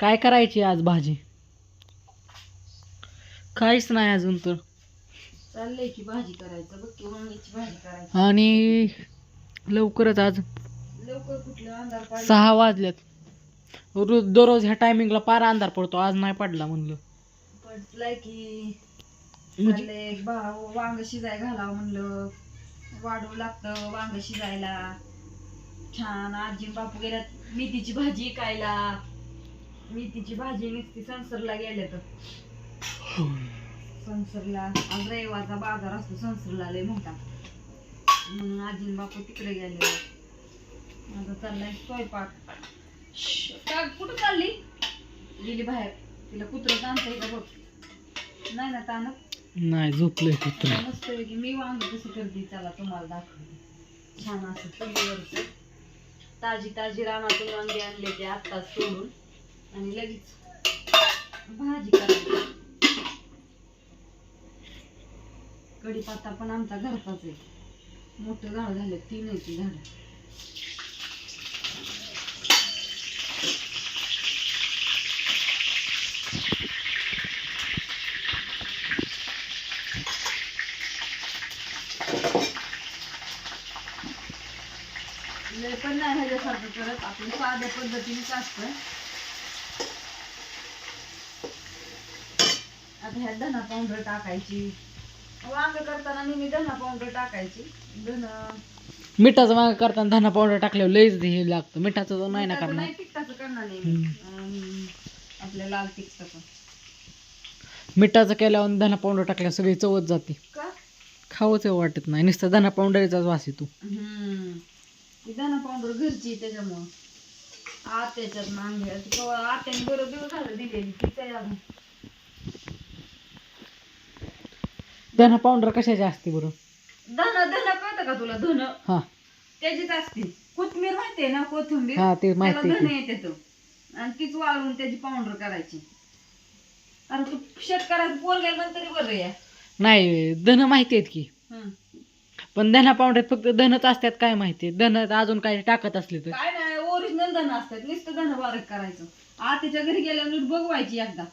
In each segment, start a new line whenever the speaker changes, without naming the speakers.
काय करायची आज भाजी? काहीच नाही अजून तर.
चाललंय की भाजी करायचं. बघ की वांग्याची भाजी करायची.
आणि लवकरच आज
लवकर कुठलं अंधार पाडला?
सहा वाजल्यात रोज दररोज ह्या टायमिंगला पार अंधार पडतो. आज नाही पडला म्हणलं.
पडलाय की
म्हणजे
चाललंय. वांग शिजाय घालावं म्हणलं. वाढू लागतं वांग शिजायला. छान आजी बापू गेल्यात मेथीची भाजी खायला. मेथीची भाजी नुसती संसरला गेल्या तर संसरला आज रविवारचा बाजार असतो संसरला लय मोठा. म्हणून आजी बापू तिकडे गेले माझा चाललाय स्वयंपाक. का कुठं चालली? गेली बाहेर. तिला कुत्रं ताणतंय का बघ. नाही ना ताणत
नाही झोपलंय कुत्र.
मस्त की मी वांग कशी करते चला तुम्हाला दाखवते. छान असं चुलीवरचं ताजी ताजी रानातून वांगे आणले ते आत्ताच तोडून. आणि लगेच भाजी करायची. कढीपत्ता पण आमचा घरचाच आहे. मोठं झाड झालं तीन आहे ती झाड पण नाही ह्याच्यासारखं करत. आपण साध्या पद्धतीनेच असतं. आता ह्यात धना पावडर टाकायची. वांग करताना नेहमी धना पावडर टाकायची. धन.
मिठाचं माग करताना धना पावडर टाकल्यावर लईच हे लागतं. मिठाचं तर नाही ना करणार.
नाही तिखटाचं करणार नाही आपल्या लाल तिखटाचं.
मिठाचं केल्यावर धना पावडर टाकल्यावर सगळी चवच जाते.
का?
खावंच वाटत नाही. नुसतं धना पावडरचाच वास येतो.
धना पावडर घरची त्याच्यामुळं. आत्याच्यात मांगे. आत्याने बरं दिवस झालं दिलेली. ती अजून
धना पावडर कशाची असते बरं?
धन धन कळतं का तुला? धन.
हा.
त्याचीच असते. कोथिंबीर माहितीये ना कोथिंबीर?
हा ते
त्याला
माहिती
धन
आहे
येते तो. आणि तीच वाळवून त्याची पावडर करायची. अरे तू शेतकऱ्याचं पोर गेलं तरी बरं या.
नाही धन माहिती आहेत की.
हं.
पण धना पावड्यात फक्त धनच असतात काय माहिती धन अजून काय टाकत असले तर.
काय नाही ओरिजिनल धन असतात. नुसतं धन बारीक करायचं. आत्याच्या घरी गेल्यावर नीट बघवायची एकदा.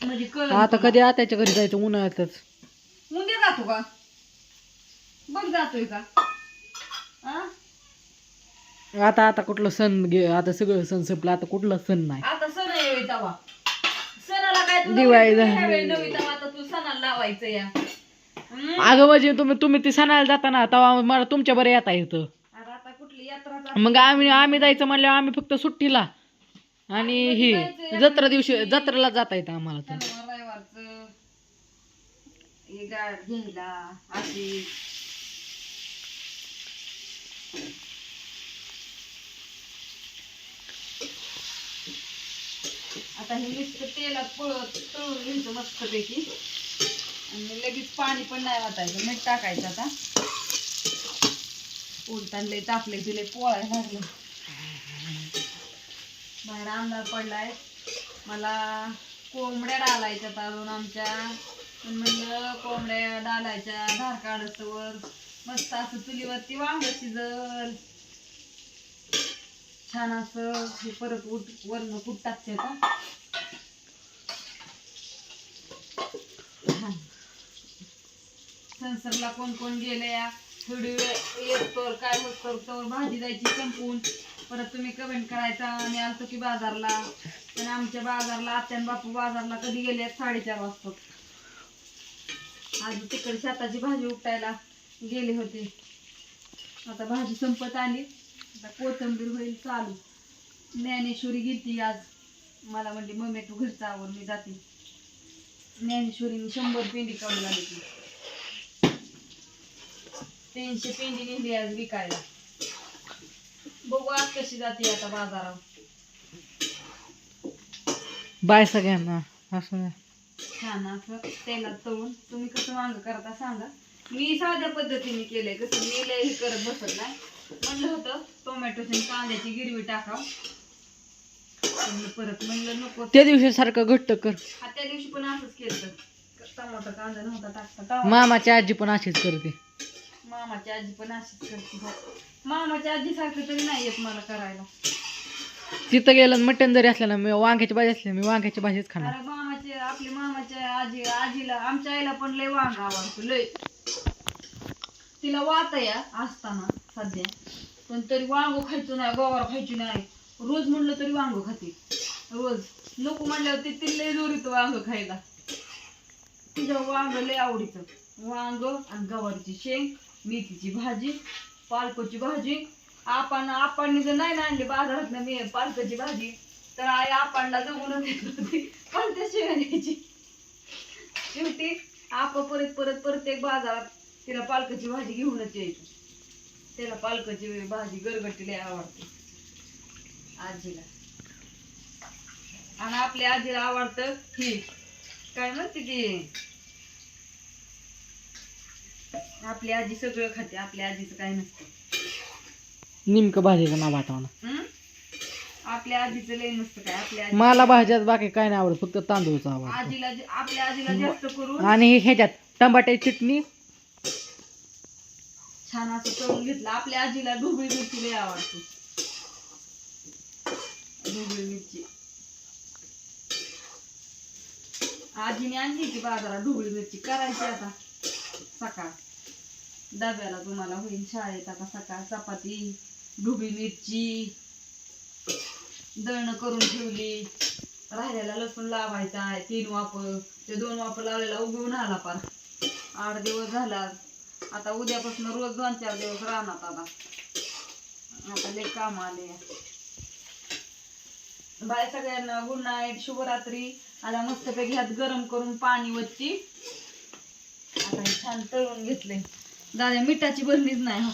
म्हणजे कळ
आता कधी आत्याच्या घरी जायचं उन्हाळ्यातच.
उद्या जातो का? बघ जातोय का? हा
आता आता कुठलं सण गे आता सगळं सण संपलं आता कुठलं सण नाही.
आता सण आहे तवा सणाला काय तू
दिवाळी
नवीन-
झाली.
ह्यावेळी नवीन तवा आता तू सणाला लावायचं या?
अगं म्हणजे तुम्ही तुम्ही ती सणाला जाताना तेव्हा मला तुमच्या बरं येता येतं.
अरे आता कुठली यात्रा चालू?
मग आम्ही आम्ही जायचं म्हणल्यावर आम्ही फक्त सुट्टीला. आणि ही जत्रा दिवशी जत्रेला जाता येतं आम्हाला तर.
शनिवार रविवारचं हे गाठ घ्यायला अशी. आता हे नुसतं तेलात पळत तळून घ्यायचं मस्तपैकी. आणि लगेच पाणी पण नाही वाटायचं मीठ टाकायचं आता. उलटान तापले तिले पोळायला लागले बाहेर अंधार पडलाय. मला कोंबड्या डालायच्या अजून आमच्या. पण म्हणलं कोंबड्या डालायच्या धार वर. मस्त असं चुलीवरती वांग शिजल छान असं हे परत उठ वरण कुठ टाकते का संसरला कोण कोण गेले या थोडी वेळ येत तर काय होत तर तर भाजी जायची संपून. परत तुम्ही कमेंट करायचा. आणि आलतो की बाजारला. आणि आमच्या बाजारला आत्यान बापू बाजारला कधी गेले साडेचार वाजता. आज तिकडे शेताची भाजी उपटायला गेले होते. आता भाजी संपत आली. आता कोथंबीर होईल चालू. ज्ञानेश्वरी गेली आज. मला म्हणली मम्मी तू घरचा आवर मी जाते. ज्ञानेश्वरीने शंभर पेंडी काढून आली ती तीनशे पेंडी नेली आज विकायला. बघू आज कशी जाते आता बाजारात.
बाय सगळ्यांना. असं.
छान असं तेलात तळून. तुम्ही कसं वांग करता सांगा. मी साध्या पद्धतीने केलंय. कसं मी लय करत बसत नाही. म्हणलं होतं टोमॅटोची कांद्याची गिरवी टाकाव. परत म्हणलं नको.
त्या दिवशी सारखं घट्ट कर.
हा त्या दिवशी पण असंच केलं. टमाटर कांदा नव्हता टाकता.
मामाची आजी पण अशीच करते.
मामाची आजी पण अशीच करते हो. मामाची आजी सारखं तरी नाही येत मला करायला.
तिथं गेलं मटण जरी असलं ना मी वांग्याची भाजी असली मी वांग्याची भाजीच खाणार.
अरे मामाचे आपली आजी आजीला आमच्या आईला पण लय वांग आवडतो लय. तिला वाता या असताना सध्या. पण तरी वांग खायचो नाही गवार खायची नाही. रोज म्हणलं तरी वांग खाते. रोज. नको म्हणल्यावर ते ती लय जोरीत वांग खायला. तिच्या वांग लय आवडीचं. वांग आणि गवारीची शेंग मेथीची भाजी पालकोची भाजी. आपण आपण जर नाही ना आणली बाजारात मी पालकाची भाजी तर आई आपणला जगूनच येत होती. पण त्या शिवण्याची शेवटी आप परत परत प्रत्येक बाजारात तिला पालकाची भाजी घेऊनच यायची. त्याला पालकाची भाजी गरगटी लय आवडते. आजीला. आणि आपल्या आजीला आवडतं ही. काय म्हणते ती? आपली आजी सगळं खाते आपल्या आजीचं काय नसतं.
निमकं भाजीचं नाव आठवणं?
आपल्या आजीचं लय नसतं काय आपल्या आजी
मला भाज्यात बाकी काय नाही आवडत फक्त तांदूळचं आवडतं.
आजीला आपल्या आजीला जास्त करून
आणि ह्याच्यात टमाट्याची चटणी.
छान असं तळून घेतलं. आपल्या आजीला ढोबळी मिरची लय आवडते. ढोबळी मिरची. आजीने आणली ती बाजारात ढोबळी मिरची. करायची आता. सकाळ. डब्याला तुम्हाला होईल शाळेत. आता सकाळ चपाती डुबी मिरची दळणं करून ठेवली. राहिलेला लसूण लावायचा आहे तीन वापर ते दोन वापर लावलेला उगवून आला पार. आठ दिवस झाला. आता उद्यापासून रोज दोन चार दिवस राहणार आता. आता लय काम आले. बाय सगळ्यांना गुड नाईट शुभरात्री. आता मस्तपैकी ह्यात गरम करून पाणी वरची आता हे छान तळून घेतले दादा मिठाची भरणीच नाही.